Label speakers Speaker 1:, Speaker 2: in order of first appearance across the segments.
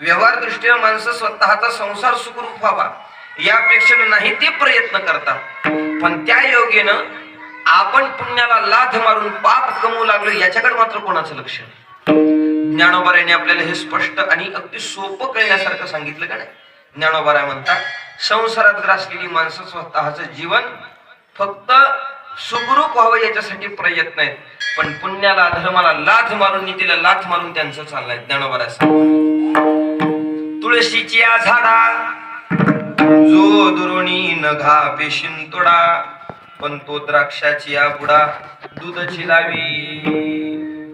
Speaker 1: व्यवहार दृष्टीने माणसं स्वतःचा संसार सुखरूप व्हावा. यापेक्षेनं नाही ते प्रयत्न करतात. पण त्या योगेनं आपण पुण्याला लाथ मारून पाप कमवू लागलो याच्याकडे मात्र कोणाचं लक्ष नाही. आपल्याला हे स्पष्ट आणि अगदी सोपं कळण्यासारखं सांगितलं का नाही? ज्ञानोबाराय म्हणतात संसारात ग्रासलेली माणसं स्वतःच जीवन फक्त सुखरूप व्हावं याच्यासाठी प्रयत्न आहेत. पण पुण्याला धर्माला लाथ मारून नीतीला लाथ मारून त्यांचं चाललंय ज्ञानोबाराय तुळशीच्या तुळशीची या झाडा. न घा नघा पेशिंतोडा पण तो द्राक्षाची या दुधची लावी.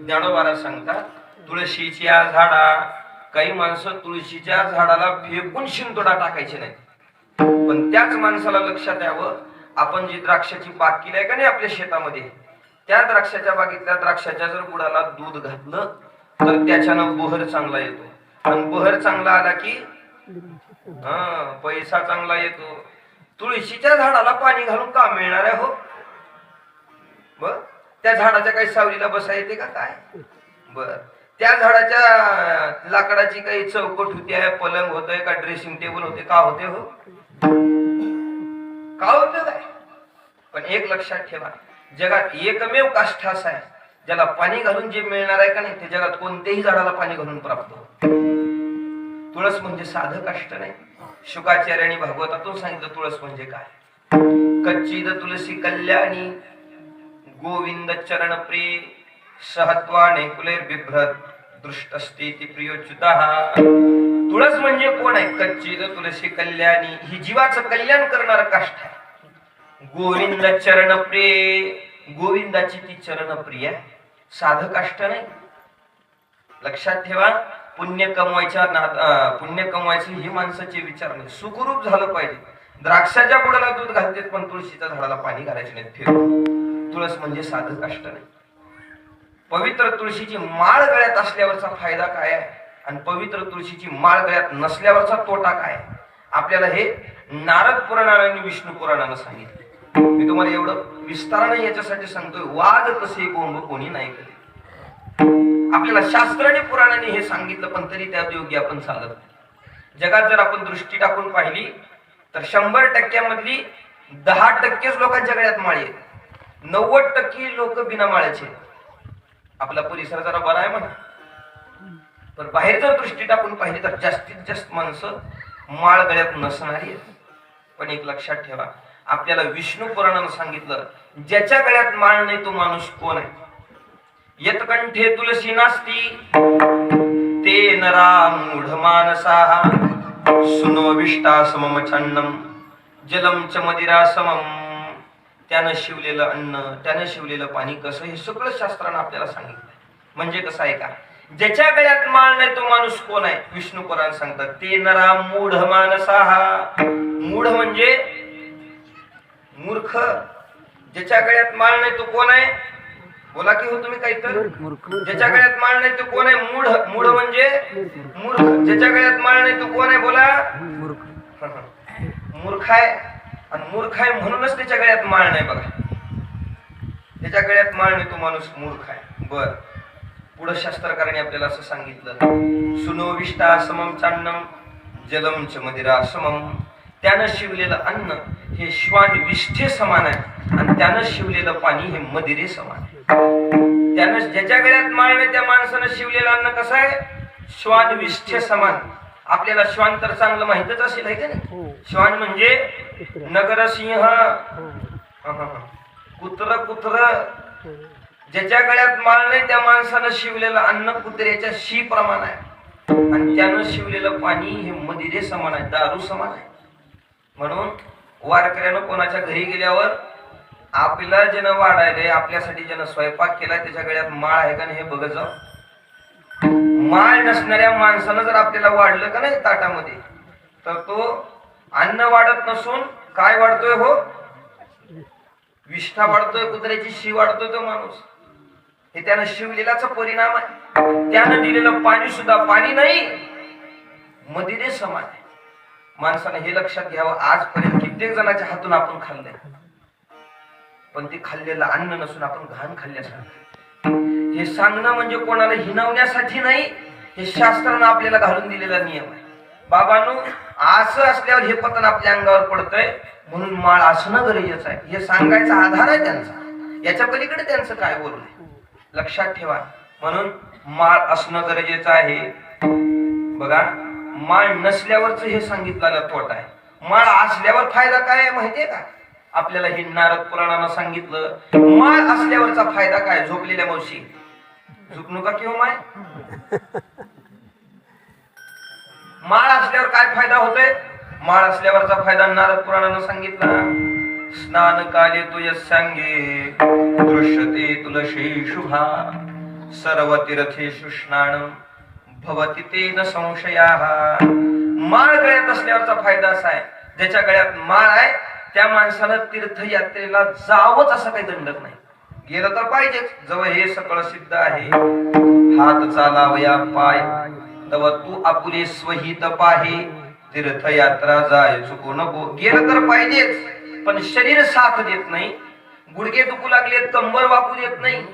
Speaker 1: ज्ञानोबारा सांगतात तुळशीची या झाडा. काही माणसं तुळशीच्या झाडाला फेकून शिंतोडा टाकायचे नाही पण त्याच माणसाला लक्षात यावं आपण जी द्राक्षाची बाग केली आहे का नाही आपल्या शेतामध्ये त्या द्राक्षाच्या बागेतल्या द्राक्षाच्या जर बुडाला दूध घातलं तर त्याच्यानं बहर चांगला येतो. आणि बहर चांगला आला की हा पैसा चांगला येतो. तुळशीच्या झाडाला पाणी घालून का मिळणार आहे हो. बर? त्या झाडाच्या काही सावलीला बसा येते का काय? बर. त्या झाडाच्या लाकडाची काही चौकट होती पलंग होतोय का ड्रेसिंग टेबल होते का होते हो? का होते काय? पण एक लक्षात ठेवा जगात एकमेव काष्ठ असा आहे ज्याला पाणी घालून जे मिळणार आहे का नाही ते जगात कोणत्याही झाडाला पाणी घालून प्राप्त होत तुळस म्हणजे साधं काष्ट नाही. शुकाचार्याने भागवतातून सांगितलं तुळस म्हणजे काय? कच्ची तुलसी कल्याणी गोविंद चरण प्रिय सहत्वाने कुलेर बिभ्रत दृष्टस्ती ती प्रियोच्युता. तुळस म्हणजे कोण आहे? कच्ची तुलसी कल्याणी ही जीवाचं कल्याण करणार काष्ठ आहे. गोविंद चरण प्रिय गोविंदाची ती चरण प्रिय आहे. साधं काष्ट नाही. लक्षात ठेवा पुण्य कमवायच्या पुण्य कमवायची ही माणसाचे विचार नाही सुखरूप झालं पाहिजे. द्राक्षाच्या बुडाला दूध घालतेत पण तुळशीच्या झाडाला पाणी घालायचे नाही फिर तुळस म्हणजे साधं कष्ट नाही. पवित्र तुळशीची माळ गळ्यात असल्यावरचा फायदा काय आहे? आणि पवित्र तुळशीची माळ गळ्यात नसल्यावरचा तोटा काय आहे? आपल्याला हे नारद पुराणाने आणि विष्णू पुराणानं सांगितले. मी तुम्हाला एवढं विस्ताराने याच्यासाठी सांगतोय. वाद कसे कोंब कोणी नाही कधी आपल्याला शास्त्राने पुराणाने हे सांगितलं पण तरी त्या योग्य आपण चालत नाही. जगात जर आपण दृष्टी टाकून पाहिली तर शंभर टक्क्यामधली दहा टक्केच लोकांच्या गळ्यात माळी आहेत. नव्वद टक्के लोक बिना माळ्याचे आपला परिसर जरा बरा आहे म्हणा. पण बाहेर जर दृष्टी टाकून पाहिली तर जास्तीत जास्त माणसं माळ गळ्यात नसणारी आहेत. पण एक लक्षात ठेवा आपल्याला विष्णू पुराणानं सांगितलं ज्याच्या गळ्यात माळ नाही तो माणूस कोण आहे? यतकंठे तुलसी नास्ती। ते नरा मूढ मानसा। सुनोविष्टा समम छन्नम। जलम च मदिरा समम। त्यानं शिवलेलं अन्न त्यानं शिवलेलं पाणी कसं हे सगळं शास्त्रानं आपल्याला सांगितलं म्हणजे कसं आहे का? ज्याच्या गळ्यात माळ नाही तो माणूस कोण आहे? विष्णू पुराण सांगतात. ते नरा मूढ मानसा। मूढ म्हणजे मूर्ख. ज्याच्या गळ्यात माळ नाही तो कोण आहे? बोला की हो तुम्ही काहीतरी? ज्याच्या गळ्यात माळ नाही तो कोण आहे? मूढ मूढ म्हणजे? मूर्ख. ज्याच्या गळ्यात माळ नाही तो कोण आहे? बोला. मूर्ख. आहे. आणि मूर्ख आहे म्हणूनच त्याच्या गळ्यात माळ नाही बघा. त्याच्या गळ्यात माळ नाही तो माणूस मूर्ख आहे. बर. पुढं शास्त्रकाराने आपल्याला असं सांगितलं. सुनोविष्टा समम चान्नम जलम च मदिरा समम त्यानं शिवलेलं अन्न हे श्वान विष्ठे समान आहे. आणि त्यानं शिवलेलं पाणी हे मदिरे समान आहे. त्यानं ज्याच्या गळ्यात माळ नाही त्या माणसानं शिवलेलं अन्न कसं आहे? श्वान विष्ठे समान. आपल्याला श्वान तर चांगलं माहितच असेल आहे का नाही? श्वान म्हणजे नगरसिंह कुत्र कुत्र. ज्याच्या गळ्यात नाही त्या माणसानं शिवलेलं अन्न कुत्र्याच्या शी प्रमाण आहे. आणि त्यानं शिवलेलं पाणी हे मदिरे समान आहे दारू समान आहे. म्हणून वारकऱ्यानं कोणाच्या घरी गेल्यावर आपल्याला ज्यानं वाढायले आपल्यासाठी ज्यानं स्वयंपाक केलाय त्याच्या गळ्यात माळ आहे का नाही हे बघत जाऊ. माळ नसणाऱ्या माणसानं जर आपल्याला वाढलं का नाही ताटामध्ये तर तो अन्न वाढत नसून काय वाढतोय हो? विष्ठा वाढतोय कुत्र्याची शी वाढतोय तो माणूस. हे त्यानं शिवलेलाच परिणाम आहे. त्यानं दिलेलं पाणी सुद्धा पाणी नाही. मदिरे समान आहे. माणसानं हे लक्षात घ्यावं. आजपर्यंत कित्येक जणांच्या हातून आपण खाल्लंय. पण ते खाल्लेलं अन्न नसून आपण घाण खाल्ल्यासारखं हे सांगणं म्हणजे कोणाला हिनवण्यासाठी नाही हे शास्त्रानं आपल्याला घालून दिलेला नियम आहे. बाबांनो असं असल्यावर हे पतन आपल्या अंगावर पडतंय म्हणून माळ असणं गरजेचं आहे. हे सांगायचा आधार आहे त्यांचा. याच्या पलीकडे त्यांचं काय बोलणं लक्षात ठेवा. म्हणून माळ असणं गरजेचं आहे. बघा माळ नसल्यावरच हे सांगितलेलं तोट आहे. माळ असल्यावर फायदा काय आहे माहितीये का? आपल्याला हे नारद पुराणानं सांगितलं. माळ असल्यावरचा फायदा काय? झोपलेल्या मावशी. झोप नका किंवा माय? माळ असल्यावर काय फायदा होतोय? माळ असल्यावरचा फायदा नारद पुराणानं सांगितला. स्नान काले तू यस्यांगे दृश्यते तुलशी शुभा सर्व तीर्थेषु स्नान भवती तेन संशया. माळ गळ्यात असल्यावरचा फायदा असा आहे. ज्याच्या गळ्यात माळ आहे त्या माणसानं तीर्थयात्रेला जावंच असं काही दंडक नाही. गेलं तर पाहिजेच. जवळ हे सकळ सिद्ध आहे. हात चालावया पाय. तव तू आपुले स्वहित पाहे. तीर्थयात्रा जाय चुकू नको. गेलं तर पाहिजेच. पण शरीर साथ देत नाही. गुडघे दुखू लागले कंबर वापू देत नाही.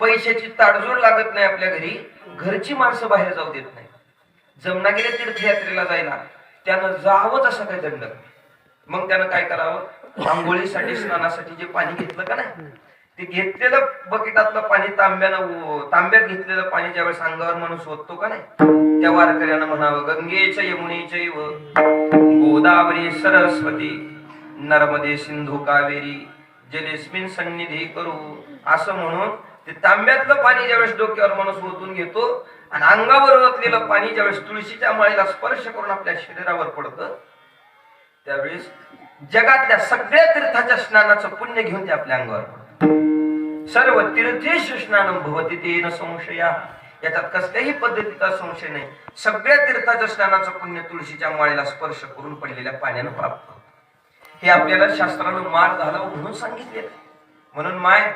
Speaker 1: पैशाची ताडजोड लागत नाही आपल्या घरी. घरची माणसं बाहेर जाऊ देत नाही. जमना गेले तीर्थयात्रेला जायला त्यानं जावंच असं काही दंडक नाही. मग त्यानं काय करावं? आंघोळीसाठी स्नानासाठी जे पाणी घेतलं का नाही? ते घेतलेलं बकेटातलं पाणी तांब्यानं तांब्यात घेतलेलं पाणी ज्यावेळेस अंगावर माणूस ओततो का नाही? त्या वारकऱ्यानं म्हणावं गंगेच यमुनेचैव गोदावरी सरस्वती नर्मदे सिंधू कावेरी जलेस्मिन सन्निधी करू. असं म्हणून ते तांब्यातलं पाणी ज्यावेळेस डोक्यावर माणूस ओतून घेतो आणि अंगावर ओतलेलं पाणी ज्यावेळेस तुळशीच्या माळीला स्पर्श करून आपल्या शरीरावर पडतं त्यावेळेस जगातल्या सगळ्या तीर्थाच्या स्नानाचं पुण्य घेऊन ते आपल्या अंगावर पडतं सर्व तीर्थेश स्नान भवती तेन संशया. याच्यात कसल्याही पद्धतीचा संशय नाही. सगळ्या तीर्थाच्या स्नानाचं पुण्य तुळशीच्या माळेला स्पर्श करून पडलेल्या पाण्यानं प्राप्त हे आपल्याला शास्त्रानं माळ घालावं म्हणून सांगितले म्हणून माय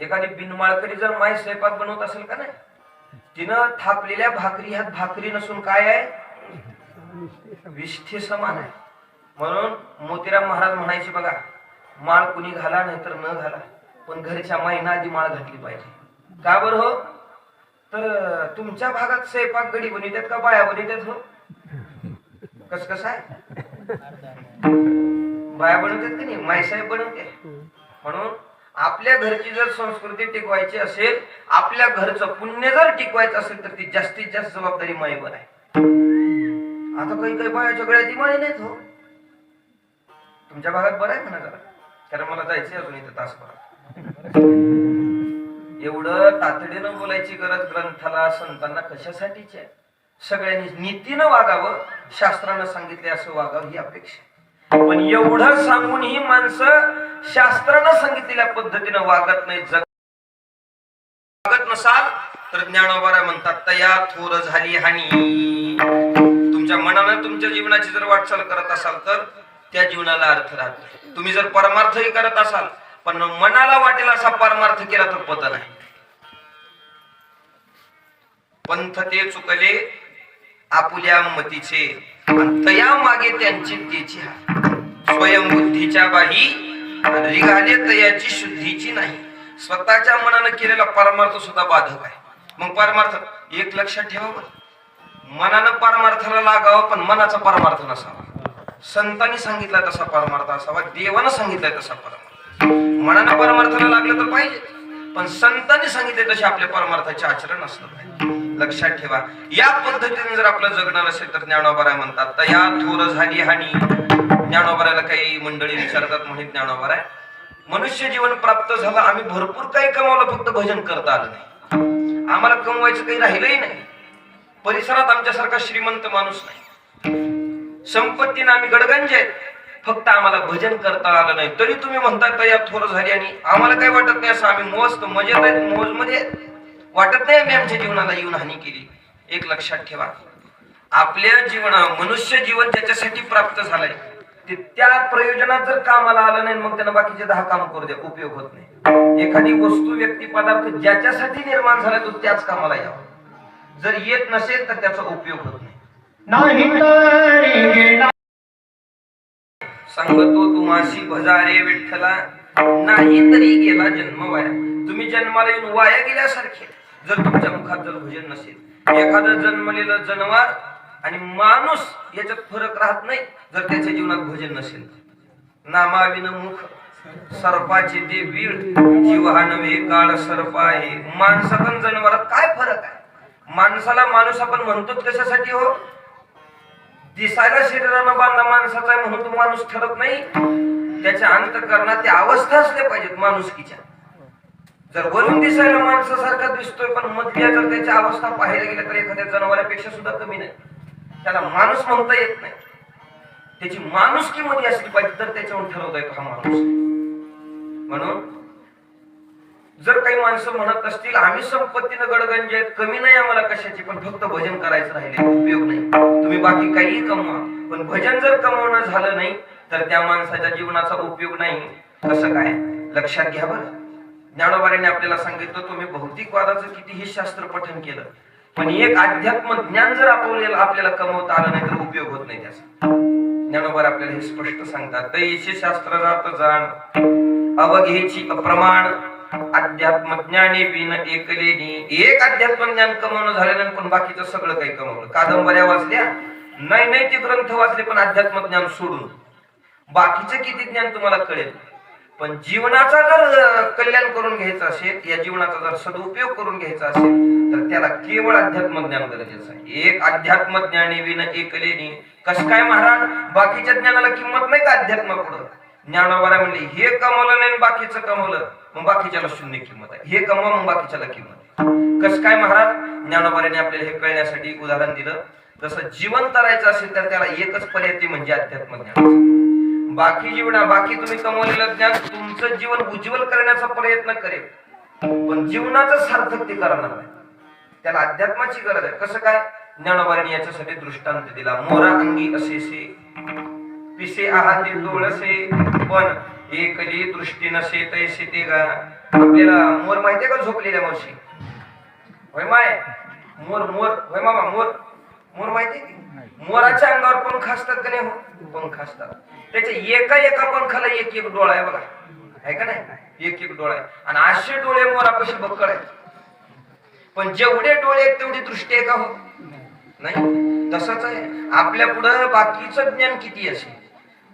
Speaker 1: एखादी बिनमाळकरी जर माय स्वयंपाक बनवत असेल का नाही? तिनं थापलेल्या भाकरी ह्यात भाकरी नसून काय आहे? विष्ठे समान आहे. म्हणून मोतीराम महाराज म्हणायचे बघा माळ कुणी घाला नाही तर न घाला पण घरच्या माईना आधी माळ घातली पाहिजे. का बरं हो? तर तुमच्या भागात स्वयंपाक गडी बनवतात का बाया बनवितात हो? कस कसं आहे? बाया बनवतात की नाही? माईसाहेब बनवते. म्हणून आपल्या घरची जर संस्कृती टिकवायची असेल आपल्या घरचं पुण्य जर टिकवायचं असेल तर ती जास्तीत जास्त जबाबदारी माईवर आहे. आता काही काही बायाच्या गळ्यात ती माळी नाहीत हो. तुमच्या भागात बरं आहे म्हणा जरा. कारण मला जायचंय अजून इथं तासभरात. एवढं तातडीनं बोलायची गरज ग्रंथाला संतांना कशासाठीची आहे? सगळ्यांनी नीतीनं वागावं शास्त्रानं सांगितले असं वागावं ही अपेक्षा पण एवढं सांगून ही माणसं शास्त्रानं सांगितलेल्या पद्धतीनं वागत नाही जग वागत नसाल तर ज्ञानोबारा म्हणतात तया थोर झाली हानी. तुमच्या मनानं तुमच्या जीवनाची जर वाटचाल करत असाल तर त्या जीवनाला अर्थ राहत नाही. तुम्ही जर परमार्थही करत असाल पण मनाला वाटेल असा परमार्थ केला तर पत नाही. पंथ ते चुकले आपुल्या मतीचे. तया मागे त्यांची तेची स्वयंबुद्धीच्या बाही रिघाले तयाची शुद्धीची नाही. स्वतःच्या मनानं केलेला परमार्थ सुद्धा बाधक आहे. मग परमार्थ एक लक्षात ठेवा बरं. मनानं परमार्थाला लागावं पण मनाचा परमार्थ नसावा. संतांनी सांगितलाय तसा परमार्थ असावा देवानं सांगितलाय तसा परमार्थ. मनानं परमार्थाला लागलं तर पाहिजे. पण संतांनी सांगितले तसे आपल्या परमार्थाचे आचरण असलं पाहिजे. लक्षात ठेवा या पद्धतीने जर आपलं जगणार असेल तर ज्ञानोबराय म्हणतात तया थोर झाली हानी. ज्ञानोबरायला काही मंडळी विचारतात म्हणे ज्ञानोबराय मनुष्य जीवन प्राप्त झालं आम्ही भरपूर काही कमावलं फक्त भजन करता आलं नाही. आम्हाला कमवायचं काही राहिलंही नाही. परिसरात आमच्यासारखा श्रीमंत माणूस नाही. संपत्तीनं आम्ही गडगंज आहेत. फक्त आम्हाला भजन करता आलं नाही. तरी तुम्ही म्हणताय तयार थोर झाली आणि आम्हाला काही वाटत नाही. असं आम्ही मस्त मजेत आहेत. मोजमध्ये वाटत नाही आम्ही आमच्या जीवनाला येऊन हानी केली. एक लक्षात ठेवा. आपल्या जीवना मनुष्य जीवन ज्याच्यासाठी प्राप्त झालंय ते त्या प्रयोजनात जर कामाला आलं नाही मग त्यांना बाकीचे दहा काम करू द्या. उपयोग होत नाही. एखादी वस्तू व्यक्ती पदार्थ ज्याच्यासाठी निर्माण झालाय तो त्याच कामाला यावा. जर येत नसेल तर त्याचा उपयोग होत नाही. सांगतो तुम्हाशी भजारे विठ्ठला नाही तरी गेला जन्म वाया. तुम्ही जन्माला येऊन वाया गेल्यासारखे. जर तुमच्या मुखात जर भजन नसेल एखादं जन्मलेलं जनावर आणि माणूस याच्यात फरक राहत नाही जर त्याच्या जीवनात भजन नसेल. नामाविन मुख सर्पाचे ते बीड जीव हा नव्हे काळ सर्प आहे. माणसात जनावरात काय फरक आहे? माणसाला माणूस आपण म्हणतो कशासाठी हो. दिसायला शरीरानं बांधा माणसाचा म्हणून तो माणूस ठरत नाही. त्याच्या अंतकरणात त्या अवस्था असल्या पाहिजेत माणुसकीच्या. जर वरून दिसायला माणसासारखा दिसतोय पण मधल्या जर त्याच्या अवस्था पाहायला गेल्या तर एखाद्या जनावरापेक्षा सुद्धा कमी नाही. त्याला माणूस म्हणता येत नाही. त्याची माणुसकी मध्ये असली पाहिजे तर त्याच्यावर ठरवता येतो हा माणूस. म्हणून जर काही माणसं म्हणत असतील आम्ही संपत्तीनं गडगंज आहेत कमी नाही आम्हाला कशाची पण फक्त भजन करायचं राहिले उपयोग नाही. तुम्ही बाकी काहीही कमवा पण भजन जर कमवणं झालं नाही तर त्या माणसाच्या जीवनाचा उपयोग नाही. कसं काय? लक्षात घ्या बरं. ज्ञानोबाऱ्याने आपल्याला सांगितलं तुम्ही भौतिकवादाचं कितीही शास्त्र पठन केलं पण एक अध्यात्म ज्ञान जर आपल्याला आपल्याला कमवता आलं नाही तर उपयोग होत नाही त्याचा. ज्ञानोबार आपल्याला हे स्पष्ट सांगतात तैशी शास्त्र जात जाण अवघेची अप्रमाण अध्यात्म ज्ञानी बिन एकलेनी एक अध्यात्म ज्ञान कमवणं झाल्यानंतर पण बाकीचं सगळं काही कमवलं. कादंबऱ्या वाचल्या नाही नाही ते ग्रंथ वाचले पण अध्यात्म ज्ञान सोडून. बाकीचं किती ज्ञान तुम्हाला कळेल? पण जीवनाचा जर कल्याण करून घ्यायचं असेल या जीवनाचा जर सदुपयोग करून घ्यायचा असेल तर त्याला केवळ अध्यात्म ज्ञान गरजेचं आहे. एक अध्यात्म ज्ञानी विन एकलेनी. कस काय महाराज? बाकीच्या ज्ञानाला किंमत नाही का अध्यात्मापुढं? ज्ञानोबाला म्हणले हे कमवलं नाही बाकीचं कमवलं. मग बाकीच्याला शून्य किंमत आहे. हे कमवा मग बाकीच्याला किंमत आहे. कस काय महाराज? ज्ञानोबाने आपल्याला हे कळण्यासाठी उदाहरण दिलं. जसं जीवन करायचं असेल तर त्याला एकच पर्याय ते म्हणजे अध्यात्म ज्ञान. बाकी जीवना बाकी तुम्ही कमवलेलं ज्ञान तुमचं जीवन उज्ज्वल करण्याचा प्रयत्न करेल. पण जीवनाचं सार्थक ते करणार नाही. त्याला अध्यात्माची गरज आहे. कसं काय? ज्ञानोबाने याच्यासाठी दृष्टांत दिला. मोरा अंगी असे पिसे आहाते डोळसे पण एकली दृष्टी नसे तैसे ते गा. आपल्याला मोर माहितीये का झोपलेल्या मावशी? होय माय? मोर मोर होय मामा मोर. मोर माहितीये की? मोराच्या अंगावर पंख असतात का नाही हो? पंख असतात. त्याच्या एका एका पंखाला एक एक डोळा आहे बघा. आहे का नाही? एक एक डोळा आहे. आणि असे डोळे मोरापाशी बक्कळ आहेत. पण जेवढे डोळे आहेत तेवढी दृष्टी आहे का हो? नाही. तसंच आहे. आपल्या पुढं बाकीचं ज्ञान किती असेल?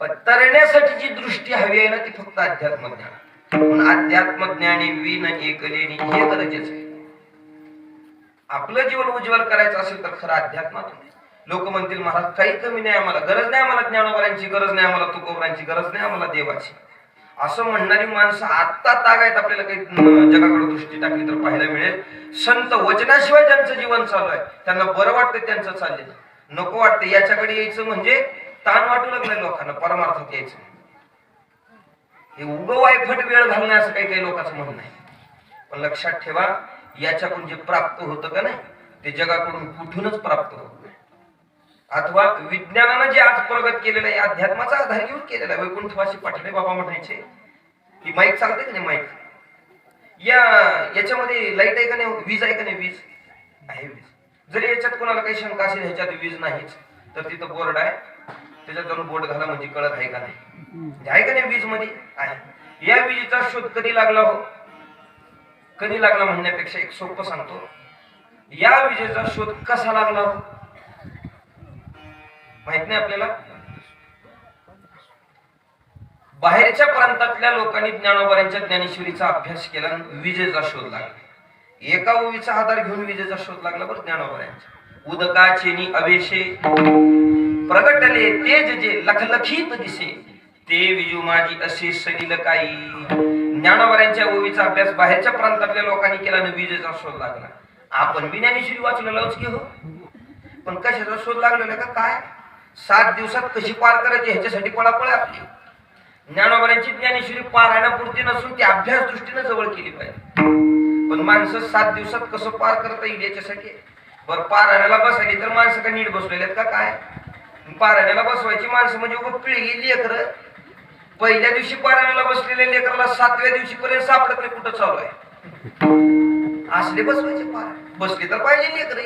Speaker 1: पण तरण्यासाठी जी दृष्टी हवी आहे ना ती फक्त अध्यात्म ज्ञान म्हणून अध्यात्म ज्ञानी विन एकलेनी हे गरजेचं आहे. आपलं जीवन उज्ज्वल करायचं असेल तर खरं अध्यात्मातून लोक म्हणतील महाराज काही कमी नाही आम्हाला. गरज नाही आम्हाला ज्ञानोबरांची गरज नाही आम्हाला तुकोबरांची गरज नाही आम्हाला देवाची. असं म्हणणारी माणसं आत्ता तागायत आपल्याला काही जगाकडे दृष्टी टाकली तर पाहायला मिळेल. संत वचनाशिवाय ज्यांचं जीवन चालू आहे त्यांना बरं वाटतं त्यांचं चाललेलं. नको वाटतं याच्याकडे यायचं म्हणजे ताण वाटू लागलं लोकांना परमार्थ यायचं. हे उग वायफट वेळ घालणे असं काही काही लोकांचं म्हणणं आहे. पण लक्षात ठेवा याच्याकडून जे प्राप्त होतं का नाही ते जगाकडून कुठूनच प्राप्त होत नाही. अथवा विज्ञानानं जे आज प्रगत केलेलं आहे अध्यात्माचा आधार घेऊन केलेला आहे वैकुंठवासी पाठले बाबा म्हणायचे ही माईक चालते का नाही माईक? या याच्यामध्ये लाइट आहे का नाही? वीज आहे का नाही वीज? आहे वीज. जरी याच्यात कोणाला काही शंका असेल ह्याच्यात वीज नाहीच. तर तिथं बोर्ड आहे त्याच्यात जाऊन बोर्ड घाला म्हणजे कळत आहे का नाही? म्हणजे आहे का नाही वीजमध्ये आहे. या विजेचा शोध कधी लागला हो? कधी लागला म्हणण्यापेक्षा एक सोपं सांगतो. या विजेचा शोध कसा लागला हो? माहीत नाही आपल्याला? बाहेरच्या प्रांतातल्या लोकांनी ज्ञानोबाऱ्यांच्या ज्ञानेश्वरीचा अभ्यास केला विजेचा शोध लागला. एका ओवीचा आधार घेऊन विजेचा शोध लागला बरं ज्ञानोबाऱ्यांचा उदकाचेनी अवेशे प्रगटले तेज जे लखलखीत दिसे. ते विजू माझी असे सलील काही. ज्ञानवऱ्यांच्या ओवीचा अभ्यास बाहेरच्या प्रांतातल्या लोकांनी केला आणि विजेचा शोध लागला. आपण बी ज्ञानेश्वरी वाचलेलोच की हो? पण कशाचा शोध लागलेला का? काय? सात दिवसात कशी पार करायची? ह्याच्यासाठी पळापळ आपली. ज्ञानोबाऱ्यांची ज्ञानेश्वरी पारायणापुरती नसून ती अभ्यास दृष्टीने जवळ केली पाहिजे. पण माणसं सात दिवसात कसं पार करता येईल याच्यासाठी? बरं पारायणाला बसायली तर माणसं का नीट बसलेले आहेत का? काय? पारण्याला बसवायची माणसं म्हणजे उभं पिळगी लेकर. पहिल्या दिवशी पारण्याला बसलेल्या लेकराला सातव्या दिवशी पर्यंत सापडत नाही कुठं चालू आहे? असले बसवायचे पार बसले तर पाहिजे लेकर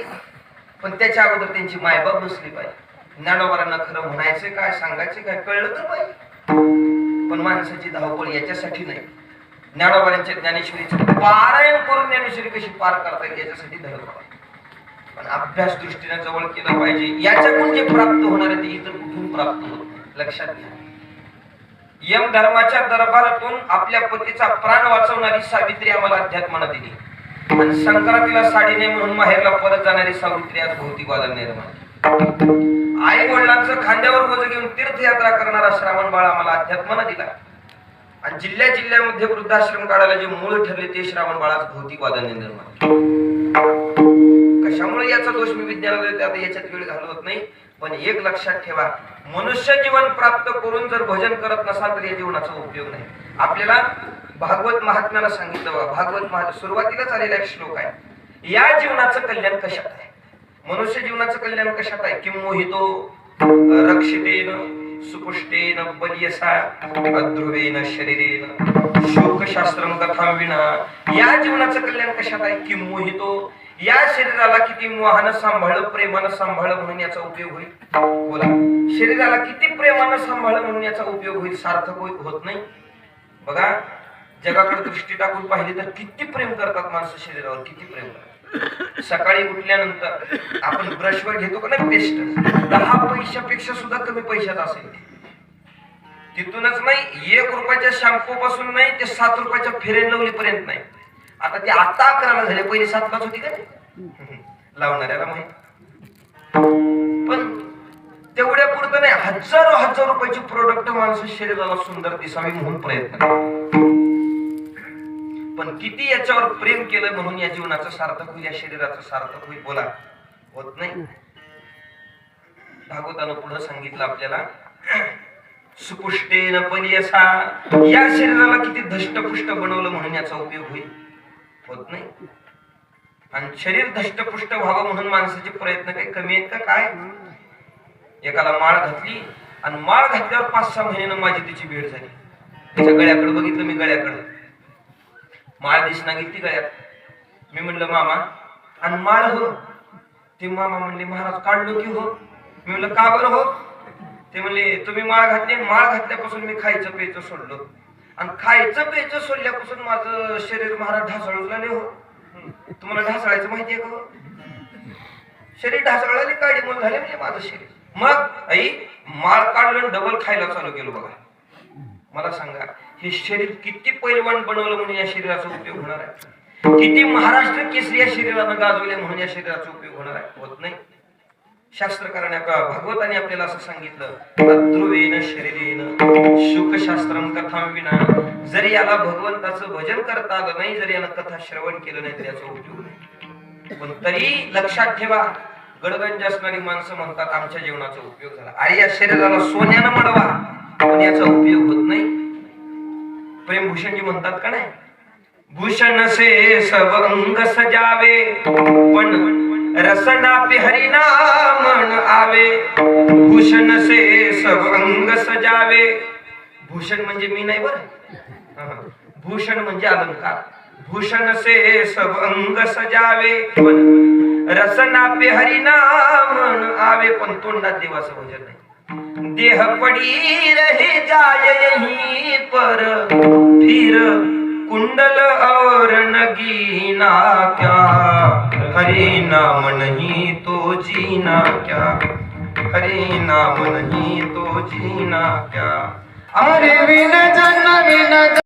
Speaker 1: पण त्याच्या अगोदर त्यांची मायबाप बसली पाहिजे. ज्ञानोबारांना खरं म्हणायचं काय सांगायचं काय कळलं तर पाहिजे. पण माणसाची धावपळ याच्यासाठी नाही. ज्ञानोबारांच्या ज्ञानेश्वरीचं पारायण करून ज्ञानेश्वरी कशी पार करता येईल याच्यासाठी धडक पाहिजे. अभ्यास दृष्टीने जवळ केला पाहिजे. याच्याकडून जे प्राप्त होणार आहे ते इतर कुठून प्राप्त होत लक्षात घ्या. यम धर्माच्या दरबारातून आपल्या पतीचा प्राण वाचवणारी सावित्री आम्हाला अध्यात्मानं दिली. आणि संक्रांतीला साडी नाही म्हणून माहेरला परत जाणारी सावित्री आज भौतिकवादा निर्माण आई वडिलांचं खांद्यावर बोज घेऊन तीर्थयात्रा करणारा श्रावण बाळ आम्हाला अध्यात्मानं दिला. आणि जिल्ह्या जिल्ह्यामध्ये वृद्धाश्रम काढायला जे मूळ ठरले ते श्रावण बाळाच भौतिकवादाने निर्माण कशामुळे याचा दोष मी विज्ञानाला आता याच्यात वेळ घालवत नाही. पण एक लक्षात ठेवा मनुष्य जीवन प्राप्त करून जर भजन करत नसाल तर या जीवनाचा उपयोग नाही. आपल्याला भागवत महात्म्याला सांगितलं भागवत महा सुरुवातीलाच आलेला एक श्लोक आहे. या जीवनाचं कल्याण कशात आहे? मनुष्य जीवनाचं कल्याण कशात आहे? किं मोहितो रक्षितेन सुपुष्टेन बलियसा अध्रुवेन शरीरेन शोकशास्त्रम कथा विना. या जीवनाचं कल्याण कशात आहे? की मोहितो या शरीराला किती मोहानं सांभाळलं प्रेमानं सांभाळलं म्हणून याचा उपयोग होईल? बोला. शरीराला किती प्रेमानं सांभाळलं म्हणून याचा उपयोग होईल? सार्थक होईल होत नाही. बघा जगाकडे दृष्टी टाकून पाहिली तर किती प्रेम करतात माणसं शरीरावर किती प्रेम करतात. सकाळी उठल्यानंतर आपण ब्रशवर घेतो का नाही? पेस्ट. दहा पैशापेक्षा सुद्धा कमी पैशात असेल. तिथूनच नाही एक रुपयाच्या शॅम्पू पासून नाही ते सात रुपयाच्या फेरेन लावली पर्यंत नाही. आता ते आता अकराला झाले पहिले सातलाच होती का नाही लावणाऱ्याला माहीत पण तेवढ्या पुरतं नाही हजारो हजार रुपयाची प्रोडक्ट माणसं शरीराला सुंदर दिसावी म्हणून प्रयत्न पण किती याच्यावर प्रेम केलं म्हणून या जीवनाचं सार्थक होईल या शरीराचं सार्थक होईल बोला. होत नाही. भागवतानं पुढे सांगितलं आपल्याला सुपुष्टेन पण या शरीराला किती धष्टपुष्ट बनवलं म्हणून याचा उपयोग होईल. होत नाही. आणि शरीर धष्टपुष्ट व्हावं म्हणून माणसाचे प्रयत्न काही कमी आहेत का? काय? एकाला माळ घातली आणि माळ घातल्यावर पाच सहा महिन्यानं माझी तिची भेट झाली. त्याच्या गळ्याकडे बघितलं मी गळ्याकडे. माळ दिसना घेतली गळ्यात. मी म्हणलं मामा आणि माळ हो. ते मामा म्हणले महाराज काढलो की हो. मी म्हणलं का बरं हो? ते म्हणले तुम्ही माळ घातली आणि माळ घातल्यापासून मी खायचं प्यायचं सोडलो. आणि खायचं प्यायचं सोडल्यापासून माझं शरीर महाराज ढासळू लागले हो. तुम्हाला ढासळायचं माहितीये का हो? शरीर ढासळाले काळी मुलं झाले म्हणजे माझं शरीर. मग आई माळ काढलं डबल खायला चालू केलं बघा. मला सांगा हे शरीर किती पैलवान बनवलं म्हणून या शरीराचा उपयोग होणार आहे? किती महाराष्ट्र केसरी या शरीरानं गाजवले म्हणून या शरीराचा उपयोग होणार आहे? होत नाही. शास्त्रकाराने का भागवताने आपल्याला असं सांगितलं अध्रुवेन शरीरेन शुकशास्त्रम कथा विना जरी याला भगवंताचं भजन करता आलं नाही जरी याला कथा श्रवण केलं नाही तर याचा उपयोग नाही. पण तरी लक्षात ठेवा गडगंज असणारी माणसं म्हणतात आमच्या जीवनाचा उपयोग झाला. अरे या शरीराला सोन्यानं मडवा पण याचा उपयोग होत नाही. प्रेमभूषणजी म्हणतात का नाही भूषण से सवंग सजावे पण रसना पिहरी मन आवे भूषण से सब अंग सजावे. भूषण म्हणजे मी नाही बर. भूषण म्हणजे अलंकार. भूषण से सब अंग सजावे. रसना पिहरी मन आवे पण तोंडात देवाचं भजन नाही. देह पडी रहे जाय पर. फिर कुंडल और नगीना क्या? हरे नाम नहीं तो जीना क्या? हरे नाम नहीं तो जीना क्या?
Speaker 2: अरे विन जन विन